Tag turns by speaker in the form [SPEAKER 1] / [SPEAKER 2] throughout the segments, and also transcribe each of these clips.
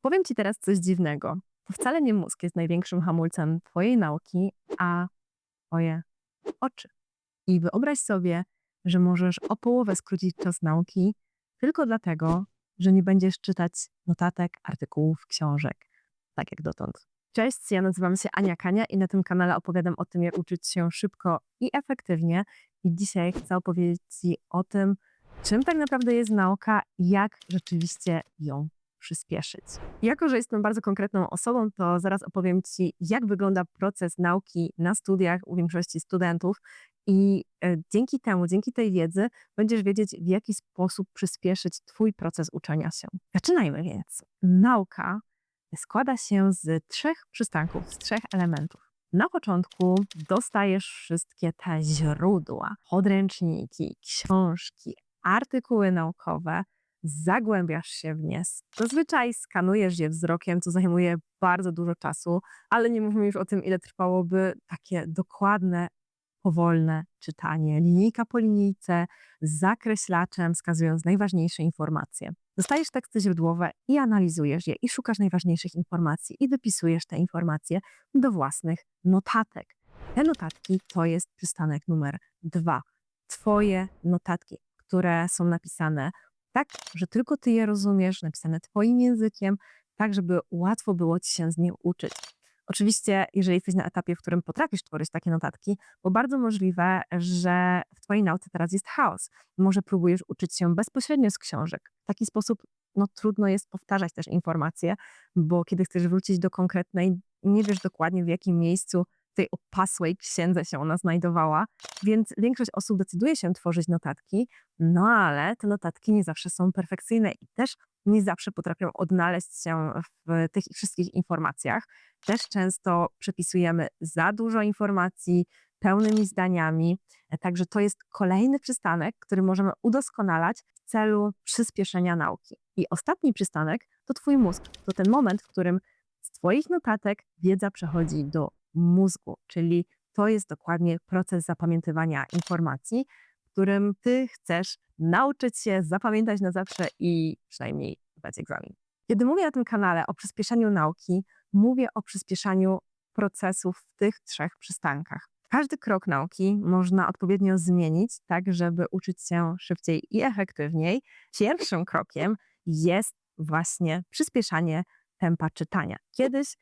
[SPEAKER 1] Powiem Ci teraz coś dziwnego. To wcale nie mózg jest największym hamulcem Twojej nauki, a Twoje oczy. I wyobraź sobie, że możesz o połowę skrócić czas nauki tylko dlatego, że nie będziesz czytać notatek, artykułów, książek, tak jak dotąd. Cześć, ja nazywam się Ania Kania i na tym kanale opowiadam o tym, jak uczyć się szybko i efektywnie. I dzisiaj chcę opowiedzieć Ci o tym, czym tak naprawdę jest nauka i jak rzeczywiście ją przyspieszyć. Jako, że jestem bardzo konkretną osobą, to zaraz opowiem Ci, jak wygląda proces nauki na studiach u większości studentów. I e, dzięki temu, dzięki tej wiedzy, będziesz wiedzieć, w jaki sposób przyspieszyć Twój proces uczenia się. Zaczynajmy więc. Nauka składa się z trzech przystanków, z trzech elementów. Na początku dostajesz wszystkie te źródła, podręczniki, książki, artykuły naukowe, zagłębiasz się w nie. Zazwyczaj skanujesz je wzrokiem, co zajmuje bardzo dużo czasu, ale nie mówmy już o tym, ile trwałoby takie dokładne, powolne czytanie, linijka po linijce, z zakreślaczem, wskazując najważniejsze informacje. Dostajesz teksty źródłowe i analizujesz je, i szukasz najważniejszych informacji, i wypisujesz te informacje do własnych notatek. Te notatki to jest przystanek numer dwa. Twoje notatki, które są napisane tak, że tylko ty je rozumiesz, napisane twoim językiem, tak, żeby łatwo było ci się z nim uczyć. Oczywiście, jeżeli jesteś na etapie, w którym potrafisz tworzyć takie notatki, bo bardzo możliwe, że w Twojej nauce teraz jest chaos. Może próbujesz uczyć się bezpośrednio z książek. W taki sposób no, trudno jest powtarzać też informacje, bo kiedy chcesz wrócić do konkretnej, nie wiesz dokładnie w jakim miejscu tej opasłej księdze się ona znajdowała, więc większość osób decyduje się tworzyć notatki, no ale te notatki nie zawsze są perfekcyjne i też nie zawsze potrafią odnaleźć się w tych wszystkich informacjach. Też często przepisujemy za dużo informacji, pełnymi zdaniami. Także to jest kolejny przystanek, który możemy udoskonalać w celu przyspieszenia nauki. I ostatni przystanek to Twój mózg. To ten moment, w którym z Twoich notatek wiedza przechodzi do mózgu, czyli to jest dokładnie proces zapamiętywania informacji, którym ty chcesz nauczyć się, zapamiętać na zawsze i przynajmniej zdać egzamin. Kiedy mówię na tym kanale o przyspieszaniu nauki, mówię o przyspieszaniu procesów w tych trzech przystankach. Każdy krok nauki można odpowiednio zmienić, tak żeby uczyć się szybciej i efektywniej. Pierwszym krokiem jest właśnie przyspieszanie tempa czytania. Kiedyś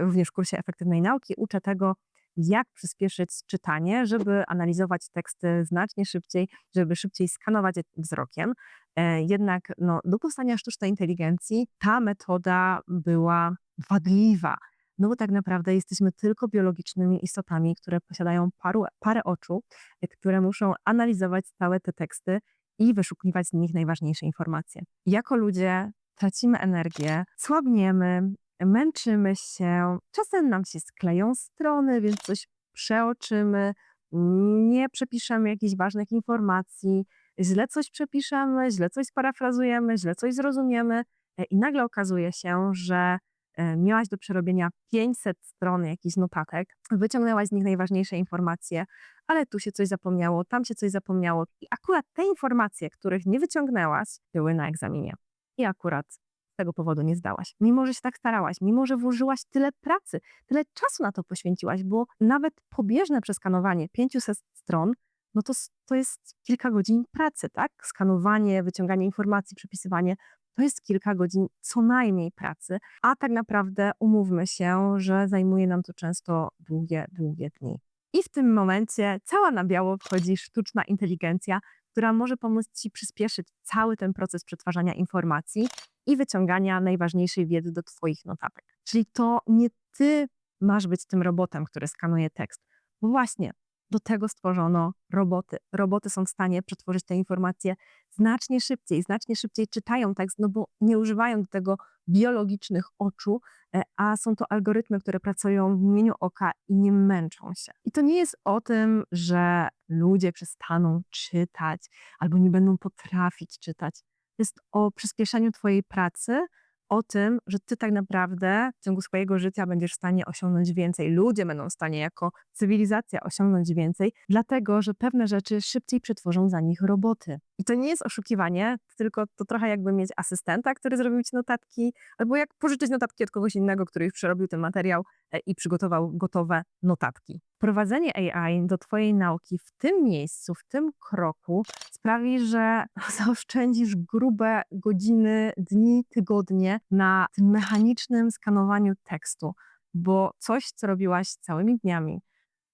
[SPEAKER 1] również w kursie efektywnej nauki uczę tego, jak przyspieszyć czytanie, żeby analizować teksty znacznie szybciej, żeby szybciej skanować je wzrokiem. E, jednak no, do powstania sztucznej inteligencji ta metoda była wadliwa. No bo tak naprawdę jesteśmy tylko biologicznymi istotami, które posiadają paru, parę oczu, e, które muszą analizować całe te teksty i wyszukiwać z nich najważniejsze informacje. Jako ludzie tracimy energię, słabniemy, męczymy się, czasem nam się skleją strony, więc coś przeoczymy, nie przepiszemy jakichś ważnych informacji, źle coś przepiszemy, źle coś sparafrazujemy, źle coś zrozumiemy e, i nagle okazuje się, że e, miałaś do przerobienia 500 stron jakichś notatek, wyciągnęłaś z nich najważniejsze informacje, ale tu się coś zapomniało, tam się coś zapomniało i akurat te informacje, których nie wyciągnęłaś, były na egzaminie. I akurat tego powodu nie zdałaś. Mimo, że się tak starałaś, mimo, że włożyłaś tyle pracy, tyle czasu na to poświęciłaś, bo nawet pobieżne przeskanowanie 500 stron, no to, to jest kilka godzin pracy, tak? Skanowanie, wyciąganie informacji, przepisywanie, to jest kilka godzin co najmniej pracy, a tak naprawdę umówmy się, że zajmuje nam to często długie, długie dni. I w tym momencie cała na biało wchodzi sztuczna inteligencja, która może pomóc Ci przyspieszyć cały ten proces przetwarzania informacji i wyciągania najważniejszej wiedzy do Twoich notatek. Czyli to nie Ty masz być tym robotem, który skanuje tekst. Bo właśnie do tego stworzono roboty. Roboty są w stanie przetworzyć te informacje znacznie szybciej, znacznie szybciej czytają tekst, no bo nie używają do tego biologicznych oczu, e, a są to algorytmy, które pracują w imieniu oka i nie męczą się. I to nie jest o tym, że ludzie przestaną czytać albo nie będą potrafić czytać jest o przyspieszeniu Twojej pracy, o tym, że Ty tak naprawdę w ciągu swojego życia będziesz w stanie osiągnąć więcej. Ludzie będą w stanie jako cywilizacja osiągnąć więcej, dlatego że pewne rzeczy szybciej przetworzą za nich roboty. I to nie jest oszukiwanie, tylko to trochę jakby mieć asystenta, który zrobił ci notatki, albo jak pożyczyć notatki od kogoś innego, który już przerobił ten materiał e, i przygotował gotowe notatki. Prowadzenie AI do Twojej nauki w tym miejscu, w tym kroku sprawi, że zaoszczędzisz grube godziny, dni, tygodnie na tym mechanicznym skanowaniu tekstu, bo coś, co robiłaś całymi dniami,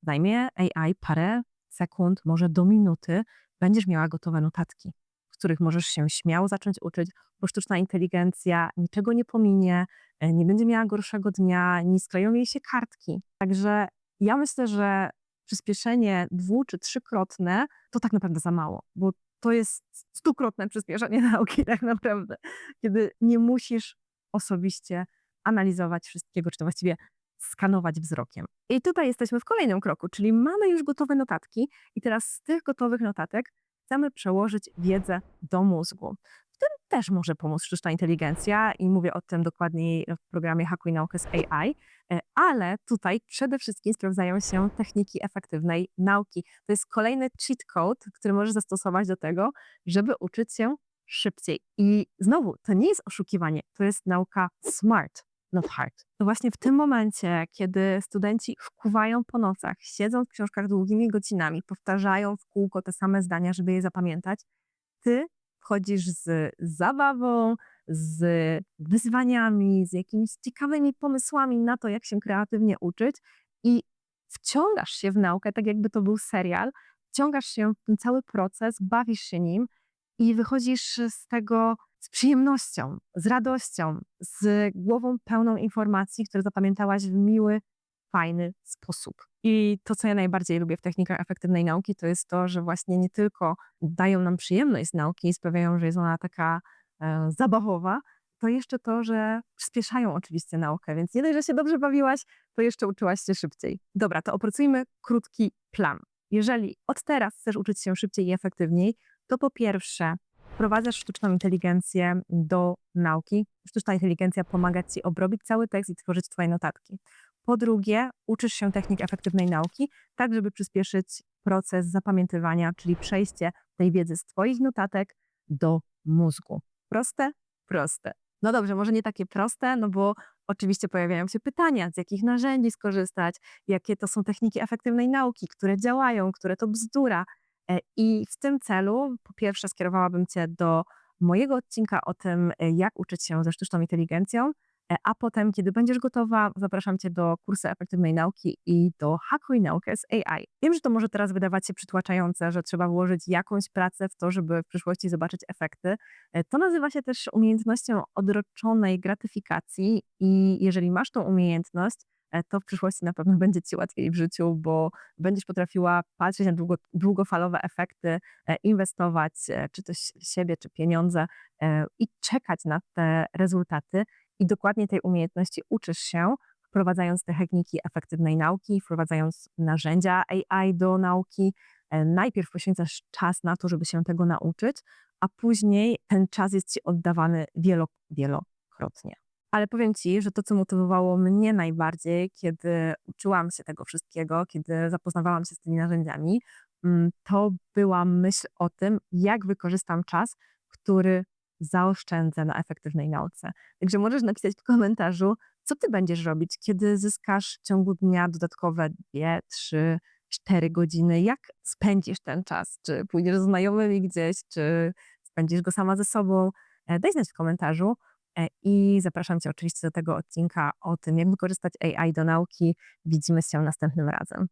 [SPEAKER 1] zajmie AI parę sekund, może do minuty, będziesz miała gotowe notatki, w których możesz się śmiało zacząć uczyć, bo sztuczna inteligencja niczego nie pominie, e, nie będzie miała gorszego dnia, nie skleją jej się kartki. Także ja myślę, że przyspieszenie dwu czy trzykrotne to tak naprawdę za mało, bo to jest stukrotne przyspieszenie nauki tak naprawdę, kiedy nie musisz osobiście analizować wszystkiego, czy to właściwie skanować wzrokiem. I tutaj jesteśmy w kolejnym kroku, czyli mamy już gotowe notatki i teraz z tych gotowych notatek chcemy przełożyć wiedzę do mózgu. W tym też może pomóc sztuczna inteligencja i mówię o tym dokładniej w programie Hakuj Naukę z AI, e, ale tutaj przede wszystkim sprawdzają się techniki efektywnej nauki. To jest kolejny cheat code, który możesz zastosować do tego, żeby uczyć się szybciej. I znowu, to nie jest oszukiwanie, to jest nauka smart not hard. To właśnie w tym momencie, kiedy studenci wkuwają po nocach, siedzą w książkach długimi godzinami, powtarzają w kółko te same zdania, żeby je zapamiętać, ty wchodzisz z zabawą, z wyzwaniami, z jakimiś ciekawymi pomysłami na to, jak się kreatywnie uczyć i wciągasz się w naukę, tak jakby to był serial, wciągasz się w ten cały proces, bawisz się nim i wychodzisz z tego z przyjemnością, z radością, z głową pełną informacji, które zapamiętałaś w miły, fajny sposób. I to, co ja najbardziej lubię w technikach efektywnej nauki, to jest to, że właśnie nie tylko dają nam przyjemność z nauki i sprawiają, że jest ona taka e, zabawowa, to jeszcze to, że przyspieszają oczywiście naukę, więc nie dość, że się dobrze bawiłaś, to jeszcze uczyłaś się szybciej. Dobra, to opracujmy krótki plan. Jeżeli od teraz chcesz uczyć się szybciej i efektywniej, to po pierwsze wprowadzasz sztuczną inteligencję do nauki. Sztuczna inteligencja pomaga ci obrobić cały tekst i tworzyć twoje notatki. Po drugie, uczysz się technik efektywnej nauki, tak żeby przyspieszyć proces zapamiętywania, czyli przejście tej wiedzy z twoich notatek do mózgu. Proste? Proste. No dobrze, może nie takie proste, no bo oczywiście pojawiają się pytania, z jakich narzędzi skorzystać, jakie to są techniki efektywnej nauki, które działają, które to bzdura, I w tym celu, po pierwsze, skierowałabym Cię do mojego odcinka o tym, e, jak uczyć się ze sztuczną inteligencją, e, a potem, kiedy będziesz gotowa, zapraszam Cię do kursu efektywnej nauki i do Hakuj Naukę z AI. Wiem, że to może teraz wydawać się przytłaczające, że trzeba włożyć jakąś pracę w to, żeby w przyszłości zobaczyć efekty. To nazywa się też umiejętnością odroczonej gratyfikacji i jeżeli masz tą umiejętność, E, to w przyszłości na pewno będzie ci łatwiej w życiu, bo będziesz potrafiła patrzeć na długo, długofalowe efekty, e, inwestować e, czy to siebie, czy pieniądze i czekać na te rezultaty. I dokładnie tej umiejętności uczysz się, wprowadzając te techniki efektywnej nauki, wprowadzając narzędzia AI do nauki. Najpierw poświęcasz czas na to, żeby się tego nauczyć, a później ten czas jest ci oddawany wielo, wielokrotnie. Ale powiem ci, że to, co motywowało mnie najbardziej, kiedy uczyłam się tego wszystkiego, kiedy zapoznawałam się z tymi narzędziami, mm, to była myśl o tym, jak wykorzystam czas, który zaoszczędzę na efektywnej nauce. Także możesz napisać w komentarzu, co ty będziesz robić, kiedy zyskasz w ciągu dnia dodatkowe 2, 3, 4 godziny. Jak spędzisz ten czas? Czy pójdziesz z znajomymi gdzieś, czy spędzisz go sama ze sobą? E, daj znać w komentarzu. E, I zapraszam Cię oczywiście do tego odcinka o tym, jak wykorzystać AI do nauki. Widzimy się następnym razem.